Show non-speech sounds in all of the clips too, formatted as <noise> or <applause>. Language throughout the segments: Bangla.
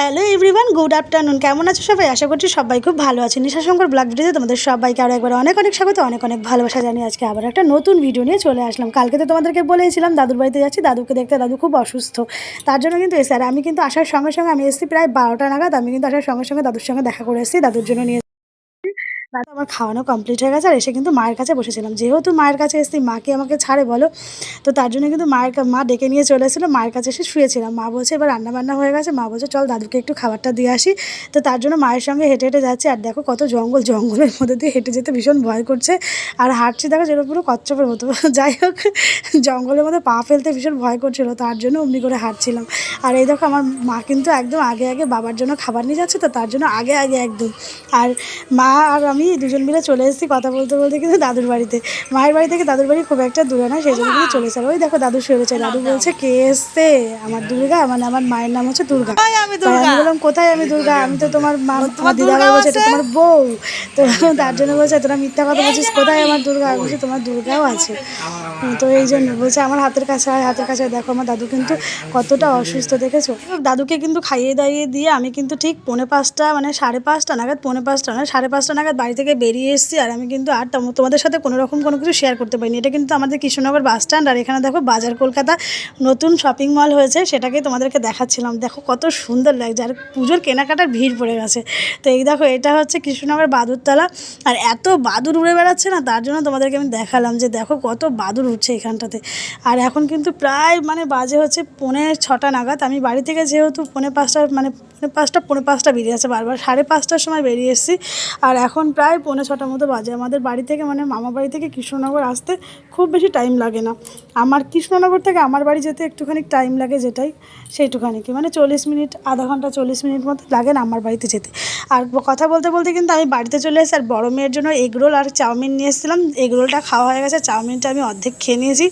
Hello everyone, good afternoon. কেমন আছো সবাই? আশা করছি সবাই খুব ভালো আছে। নিশাশঙ্কর ব্লগ ভিডিওতে তোমাদের সবাইকে আরও একবার অনেক অনেক স্বাগত, অনেক অনেক ভালোবাসা জানি আজকে আবার একটা নতুন ভিডিও নিয়ে চলে আসলাম। কালকে তো তোমাদেরকে বলেছিলাম দাদুর বাড়িতে যাচ্ছি, দাদুকে দেখতে দাদু খুব অসুস্থ। তার জন্য কিন্তু এসে, আর আমি কিন্তু আসার সঙ্গে সঙ্গে আমি এসেছি প্রায় বারোটা নাগাদ, আমি কিন্তু আসার সঙ্গে সঙ্গে দাদুর সঙ্গে দেখা করে এসেছি, দাদুর জন্য নিয়ে আমার খাওয়ানো কমপ্লিট হয়ে গেছে আর এসে কিন্তু মায়ের কাছে বসেছিলাম। যেহেতু মায়ের কাছে এসেছি, মাকে আমাকে ছাড়ে বলো। তো তার জন্য কিন্তু মায়ের মা ডেকে নিয়ে চলে এসেছিল, মায়ের কাছে এসে শুয়েছিলাম। মা বলছে, এবার রান্না বান্না হয়ে গেছে। মা বলছে, চল দাদুকে একটু খাবারটা দিয়ে আসি। তো তার জন্য মায়ের সঙ্গে হেঁটে হেঁটে যাচ্ছে। আর দেখো কত জঙ্গল, জঙ্গলের মধ্যে দিয়ে হেঁটে যেতে ভীষণ ভয় করছে। আর হাঁটছি দেখো যেটা পুরো কচ্ছপের মতো। <laughs> যাই হোক, জঙ্গলের মধ্যে পা ফেলতে ভীষণ ভয় করছিল। তার জন্য অমনি করে হাঁটছিলাম। আর এই দেখো আমার মা কিন্তু একদম আগে আগে বাবার জন্য খাবার নিয়ে যাচ্ছে। তো তার জন্য আগে আগে একদম। আর মা আর আমি দুজন মিলে চলে এসেছি কথা বলতে বলতে কিন্তু দাদুর বাড়িতে। মায়ের বাড়ি থেকে দাদুর বাড়ি খুব একটা দূরে না সেই জন্য কিন্তু চলে এসে ওই দেখো দাদু শুয়ে রয়েছে। দাদু বলছে কে এসছে? আমার দুর্গা মানে আমার মায়ের নাম হচ্ছে দুর্গা। আমি বললাম কোথায় আমি দুর্গা? আমি তো তোমার মা তোমার দিদা বলছে এটা তোমার বউ। তো তার জন্য বলছে তোরা মিথ্যা কথা বলছিস কোথায় আমার দুর্গা? বলছি তোমার দুর্গাও আছে। তো এই জন্য বলছে আমার হাতের কাছে হয় হাতের কাছে দেখো আমার দাদু কিন্তু কতটা অসুস্থ দেখেছ? দাদুকে কিন্তু খাইয়ে দাইয়ে দিয়ে আমি কিন্তু ঠিক পৌনে পাঁচটা মানে সাড়ে পাঁচটা নাগাদ পৌনে পাঁচটা না সাড়ে পাঁচটা নাগাদ বাড়ি থেকে বেরিয়ে এসেছি আর আমি কিন্তু আর তোমাদের সাথে কোনো রকম কোনো কিছু শেয়ার করতে পারিনি। এটা কিন্তু আমাদের কৃষ্ণনগর বাস স্ট্যান্ড আর এখানে দেখো বাজার কলকাতা নতুন শপিং মল হয়েছে, সেটাকে তোমাদেরকে দেখাচ্ছিলাম। দেখো কত সুন্দর লাগছে আর পুজোর কেনাকাটার ভিড় পড়ে গেছে। তো এই দেখো, এটা হচ্ছে কৃষ্ণনগর বাদুরতলা। আর এত বাদুর উড়ে বেড়াচ্ছে না, তার জন্য তোমাদেরকে আমি দেখালাম যে দেখো কত বাদুর উঠছে এখানটাতে। আর এখন কিন্তু প্রায় মানে বাজে হচ্ছে পৌনে ছটা নাগাদ। আমি বাড়ি থেকে যেহেতু পৌনে পাঁচটা মানে পৌনে পাঁচটা পৌনে পাঁচটা বেরিয়ে আছে বারবার সাড়ে পাঁচটার সময় বেরিয়ে এসেছি। আর এখন প্রায় পৌনে ছটার মতো বাজে। আমাদের বাড়ি থেকে মানে মামা বাড়ি থেকে কৃষ্ণনগর আসতে খুব বেশি টাইম লাগে না। আমার কৃষ্ণনগর থেকে আমার বাড়ি যেতে একটুখানি টাইম লাগে যেটাই, সেইটুখানি কি? মানে চল্লিশ মিনিট, আধা ঘণ্টা চল্লিশ মিনিট মতো লাগে না আমার বাড়িতে যেতে। আর কথা বলতে বলতে কিন্তু আমি বাড়িতে চলে এসেছি আর বড় মেয়ের জন্য এগরোল আর চাউমিন নিয়ে এসেছিলাম। এগরোলটা খাওয়া হয়ে গেছে, চাউমিনটা আমি অর্ধেক খেয়ে নিয়েছি।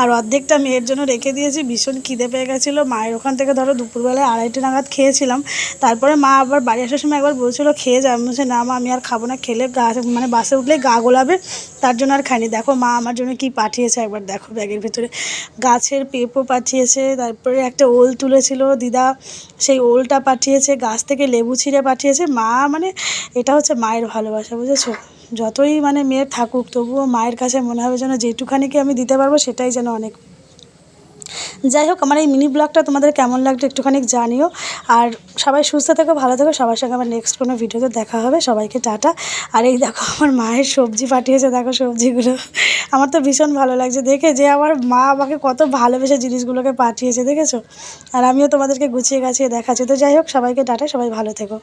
আর অর্ধেকটা মেয়ের জন্য রেখে দিয়েছি। ভীষণ খিদে পেয়ে গেছিল। মায়ের ওখান থেকে ধরো দুপুরবেলায় আড়াইটে নাগাদ খেয়েছিলাম। তারপরে মা আবার বাড়ি আসার সময় একবার বলছিল, খেয়ে যা। আমি বলছি, না মা, আমি আর খাব না। খেলে গা মানে বাসে উঠলে গা গোলাবে, তার জন্য আর খাইনি। দেখো মা আমার জন্য কি পাঠিয়েছে একবার দেখো ব্যাগের ভিতরে। গাছের পেঁপো পাঠিয়েছে, তারপরে একটা ওল তুলেছিল, দিদা সেই ওলটা পাঠিয়েছে, গাছ থেকে লেবু ছিঁড়ে পাঠিয়েছে। মা মানে এটা হচ্ছে মায়ের ভালোবাসা, বুঝেছ? যতই মানে মেয়ের থাকুক, তবুও মায়ের কাছে মনে হবে যেন যেটুখানিকে আমি দিতে পারব, সেটাই যেন অনেক যাই হোক, আমার এই মিনি ব্লগটা তোমাদের কেমন লাগল একটুখানি জানিও। আর সবাই সুস্থ থেকো, ভালো থেকো, সবার সঙ্গে আমার নেক্সট কোনো ভিডিওতে দেখা হবে। সবাইকে টাটা। আর এই দেখো, আমার মায়ের সবজি পাঠিয়েছে, দেখো সবজিগুলো। আমার তো ভীষণ ভালো লাগছে। দেখে যে আমার মা আমাকে কত ভালোবেসে জিনিসগুলোকে পাঠিয়েছে, দেখেছ? আর আমিও তোমাদেরকে গুছিয়ে গাছিয়ে দেখাচ্ছি। তো যাই হোক, সবাইকে টাটা, সবাই ভালো থেকো।